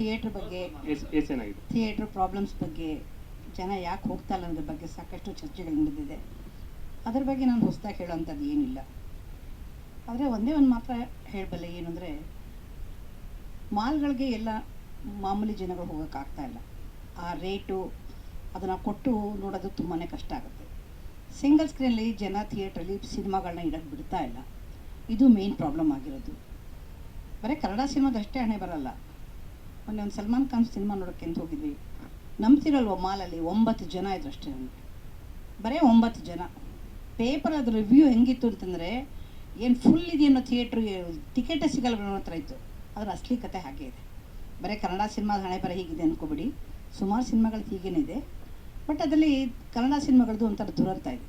Theatre ಬಗ್ಗೆ theatre problems ಬಗ್ಗೆ ಜನ ಯಾಕೆ ಹೋಗ್ತಾ ಇಲ್ಲ ಅನ್ನೋದ್ರ ಬಗ್ಗೆ ಸಾಕಷ್ಟು ಚರ್ಚೆಗಳು ನಡೆದಿದೆ. ಅದ್ರ ಬಗ್ಗೆ ನಾನು ಹೊಸದಾಗಿ ಹೇಳೋವಂಥದ್ದು ಏನಿಲ್ಲ. ಆದರೆ ಒಂದೇ ಒಂದು ಮಾತ್ರ ಹೇಳಬಲ್ಲೆ ಏನು ಅಂದರೆ ಮಾಲ್ಗಳಿಗೆ ಎಲ್ಲ ಮಾಮೂಲಿ ಜನಗಳು ಹೋಗೋಕ್ಕಾಗ್ತಾ ಇಲ್ಲ. ಆ ರೇಟು ಅದನ್ನು ಕೊಟ್ಟು ನೋಡೋದು ತುಂಬಾ ಕಷ್ಟ ಆಗುತ್ತೆ. ಸಿಂಗಲ್ ಸ್ಕ್ರೀನಲ್ಲಿ ಜನ ಥಿಯೇಟ್ರಲ್ಲಿ ಸಿನಿಮಾಗಳನ್ನ ಇಡೋಕ್ಕೆ ಬಿಡ್ತಾ ಇಲ್ಲ. ಇದು ಮೇನ್ ಪ್ರಾಬ್ಲಮ್ ಆಗಿರೋದು. ಬರೀ ಕನ್ನಡ ಸಿನಿಮಾದಷ್ಟೇ ಹಣೆ ಬರಲ್ಲ. ಮೊನ್ನೆ ಒಂದು ಸಲ್ಮಾನ್ ಖಾನ್ ಸಿನಿಮಾ ನೋಡೋಕ್ಕೆ ಅಂತ ಹೋಗಿದ್ವಿ? ನಂಬ್ತಿರಲ್ವ ಮಾಲಲ್ಲಿ? ಒಂಬತ್ತು ಜನ ಇದ್ರು ಅಷ್ಟೇ ನನಗೆ ಬರೀ ಒಂಬತ್ತು ಜನ. ಪೇಪರ್ ಅದ್ರ ರಿವ್ಯೂ ಹೆಂಗಿತ್ತು ಅಂತಂದರೆ ಏನು ಫುಲ್ ಇದೆಯನ್ನೋ ಥಿಯೇಟ್ರಿಗೆ ಟಿಕೆಟೇ ಸಿಗಲ್ಲ ಅನ್ನೋ ಹತ್ರ ಇತ್ತು. ಅದ್ರ ಅಸಲಿ ಕತೆ ಹಾಗೆ ಇದೆ. ಬರೀ ಕನ್ನಡ ಸಿನಿಮಾದ ಹಣೆ ಬರ ಹೀಗಿದೆ ಅಂದ್ಕೋಬಿಡಿ ಸುಮಾರು ಸಿನಿಮಾಗಳು ಹೀಗೇನೆ ಇದೆ. ಬಟ್ ಅದರಲ್ಲಿ ಕನ್ನಡ ಸಿನಿಮಾಗಳದ್ದು ಒಂಥರ ದುರಂತ ಇದೆ.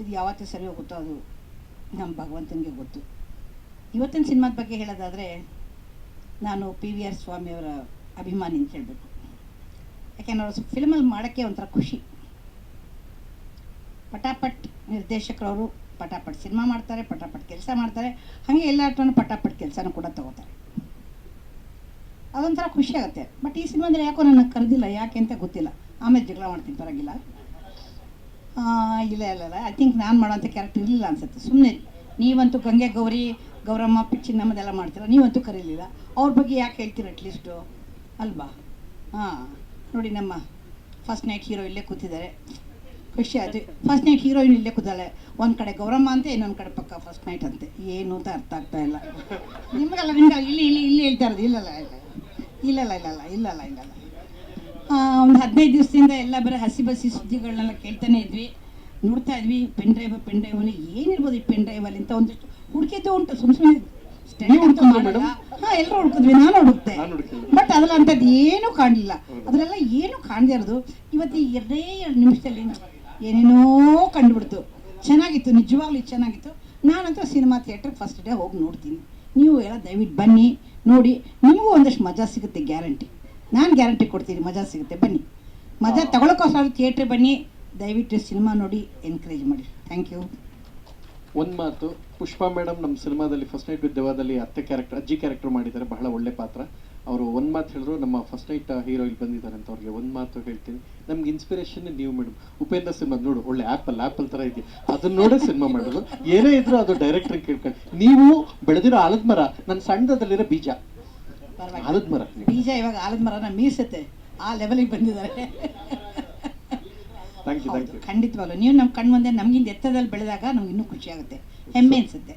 ಇದು ಯಾವತ್ತೂ ಸರಿ ಹೋಗುತ್ತೋ ಅದು ನಮ್ಮ ಭಗವಂತನಿಗೆ ಗೊತ್ತು. ಇವತ್ತಿನ ಸಿನಿಮಾದ ಬಗ್ಗೆ ಹೇಳೋದಾದರೆ ನಾನು ಪಿ ವಿ ಆರ್ ಸ್ವಾಮಿಯವರ ಅಭಿಮಾನಿ ಅಂತ ಹೇಳಬೇಕು. ಯಾಕೆಂದ್ರೆ ಅವರು ಫಿಲ್ಮಲ್ಲಿ ಮಾಡೋಕ್ಕೆ ಒಂಥರ ಖುಷಿ. ಪಟಾಪಟ್ ನಿರ್ದೇಶಕರವರು ಪಟಾಪಟ್ ಸಿನಿಮಾ ಮಾಡ್ತಾರೆ, ಪಟಾಪಟ್ ಕೆಲಸ ಮಾಡ್ತಾರೆ. ಹಾಗೆ ಎಲ್ಲ ಪಟಾಪಟ್ ಕೆಲಸನೂ ಕೂಡ ತಗೋತಾರೆ. ಅದೊಂಥರ ಖುಷಿ ಆಗುತ್ತೆ. ಬಟ್ ಈ ಸಿನಿಮಾದಲ್ಲಿ ಯಾಕೋ ನನಗೆ ಕರೆದಿಲ್ಲ, ಯಾಕೆ ಅಂತ ಗೊತ್ತಿಲ್ಲ. ಆಮೇಲೆ ಜಗಳ ಮಾಡ್ತೀನಿ, ಪರವಾಗಿಲ್ಲ. ಇಲ್ಲ ಇಲ್ಲ ಐ ಥಿಂಕ್ ನಾನು ಮಾಡೋಂಥ ಕ್ಯಾರೆಕ್ಟರ್ ಇರಲಿಲ್ಲ ಅನ್ಸುತ್ತೆ. ಸುಮ್ಮನೆ ನೀವಂತೂ ಗಂಗೆ ಗೌರಿ ಗೌರಮ್ಮ ಪಿಚ್ಚಿ ನಮ್ಮದೆಲ್ಲ ಮಾಡ್ತೀರ? ನೀವಂತೂ ಕರೀಲಿಲ್ಲ. ಅವ್ರ ಬಗ್ಗೆ ಯಾಕೆ ಹೇಳ್ತೀರ ಅಟ್ಲೀಸ್ಟು ಅಲ್ವಾ? ಹಾಂ, ನೋಡಿ ನಮ್ಮ ಫಸ್ಟ್ ನೈಟ್ ಹೀರೋ ಇಲ್ಲೇ ಕೂತಿದ್ದಾರೆ. ಖುಷಿ ಆಯ್ತು. ಫಸ್ಟ್ ನೈಟ್ ಹೀರೋಯಿನ್ ಇಲ್ಲೇ ಕೂತಾಳೆ ಒಂದು ಕಡೆ ಗೌರಮ್ಮ ಅಂತೆ, ಇನ್ನೊಂದು ಕಡೆ ಪಕ್ಕ ಫಸ್ಟ್ ನೈಟ್ ಅಂತೆ. ಏನು ಅಂತ ಅರ್ಥ ಆಗ್ತಾ ಇಲ್ಲ. ನಿಮಗಲ್ಲ ನಿಮ್ಗೆ ಇಲ್ಲಿ ಇಲ್ಲಿ ಇಲ್ಲಿ ಹೇಳ್ತಾ ಇರೋದು. ಇಲ್ಲಲ್ಲ ಇಲ್ಲಲ್ಲ ಇಲ್ಲಲ್ಲ ಇಲ್ಲಲ್ಲ ಇಲ್ಲಲ್ಲ ಒಂದು ಹದಿನೈದು ದಿವಸದಿಂದ ಎಲ್ಲ ಬರೀ ಹಸಿ ಬಸಿ ಸುದ್ದಿಗಳನ್ನೆಲ್ಲ ಕೇಳ್ತಾನೆ ಇದ್ವಿ. ನೋಡ್ತಾ ಇದ್ವಿ ಪೆನ್ ಡ್ರೈವ್ ಪೆನ್ ಡ್ರೈವಲ್ಲಿ ಏನಿರ್ಬೋದು ಈ ಪೆನ್ ಡ್ರೈವಲ್ಲಿ ಅಂತ ಒಂದಿಷ್ಟು ಹುಡುಕಿದ್ದು ಉಂಟು ಸುಮ್ ಸುಮ್ಮನೆ? ಹಾ ಎಲ್ಲರೂ ಹುಡುಕಿದ್ವಿ ನಾನು ಹುಡುಕ್ತೆ. ಬಟ್ ಅದ್ರಲ್ಲಿ ಅಂಥದ್ದು ಏನೂ ಕಾಣಲಿಲ್ಲ. ಅದರೆಲ್ಲ ಏನು ಕಾಣದೇ ಇರೋದು ಇವತ್ತು ಎರಡೇ ಎರಡು ನಿಮಿಷದಲ್ಲಿ ಏನೇನೋ ಕಂಡುಬಿಡ್ತು. ಚೆನ್ನಾಗಿತ್ತು ನಿಜವಾಗ್ಲೂ ಚೆನ್ನಾಗಿತ್ತು. ನಾನಂತೂ ಸಿನಿಮಾ ಥಿಯೇಟರ್ ಫಸ್ಟ್ ಡೇ ಹೋಗಿ ನೋಡ್ತೀನಿ. ನೀವು ಎಲ್ಲ ದಯವಿಟ್ಟು ಬನ್ನಿ ನೋಡಿ. ನಿಮಗೂ ಒಂದಷ್ಟು ಮಜಾ ಸಿಗುತ್ತೆ ಗ್ಯಾರಂಟಿ. ನಾನು ಗ್ಯಾರಂಟಿ ಕೊಡ್ತೀನಿ ಮಜಾ ಸಿಗುತ್ತೆ. ಬನ್ನಿ. ಮಜಾ ತಗೊಳಕ್ಕೋಸ್ಕರ ಥಿಯೇಟ್ರಿಗೆ ಬನ್ನಿ. ದಯವಿಟ್ಟು ಸಿನಿಮಾ ನೋಡಿ ಎನ್ಕರೇಜ್ ಮಾಡಿ. ಥ್ಯಾಂಕ್ ಯು ಒಂದ್ ಮಾತು ಪುಷ್ಪಾ ಮೇಡಮ್ ನಮ್ಮ ಸಿನಿಮಾದಲ್ಲಿ ಫಸ್ಟ್ ನೈಟ್ ವಿತ್ ದೇವಾದಲ್ಲಿ ಅತ್ತೆ ಕ್ಯಾರೆಕ್ಟರ್ ಅಜ್ಜಿ ಕ್ಯಾರೆಕ್ಟರ್ ಮಾಡಿದ್ದಾರೆ ಬಹಳ ಒಳ್ಳೆ ಪಾತ್ರ. ಅವರು ಒಂದ್ ಮಾತು ಹೇಳಿದ್ರು ನಮ್ಮ ಫಸ್ಟ್ ನೈಟ್ ಹೀರೋ ಇಲ್ಲಿ ಬಂದಿದ್ದಾರೆ ಅಂತ ಅವ್ರಿಗೆ ಒಂದ್ ಮಾತು ಹೇಳ್ತೀನಿ. ನಮ್ಗೆ ಇನ್ಸ್ಪಿರೇಷನ್ ನೀವು ಮೇಡಮ್. ಉಪೇಂದ್ರ ಸಿನಿಮಾ ನೋಡು ಒಳ್ಳೆ ಆ್ಯಪಲ್ ಆಪಲ್ ತರ ಇದೆ. ಅದನ್ನ ನೋಡೇ ಸಿನಿಮಾ ಮಾಡೋದು. ಏನೇ ಇದ್ರೂ ಅದು ಡೈರೆಕ್ಟರ್ ಕೇಳ್ಕೊಂಡು ನೀವು ಬೆಳೆದಿರೋ ಆಲದ ಮರ ನನ್ನ ಸಣ್ಣದಲ್ಲಿರೋ ಬೀಜ. ಆಲದ ಮರ. ಬೀಜ ಇವಾಗ ಆಲದ ಮರನ ಮೀಸತ್ತೆ. ಆ ಲೆವೆಲಿಗೆ ಬಂದಿದ್ದಾರೆ ಥ್ಯಾಂಕ್ ಯು ಥ್ಯಾಂಕ್ ಹೌದು ಯು ಖಂಡಿತವಾಗ್ಲು. ನೀವು ನಮ್ಮ ಕಣ್ಣು ಮುಂದೆ ನಮಗಿಂತ ಎತ್ತರದಲ್ಲಿ ಬೆಳೆದಾಗ ನಮ್ಗೆ ಇನ್ನೂ ಖುಷಿಯಾಗುತ್ತೆ ಹೆಮ್ಮೆ ಅನ್ಸುತ್ತೆ.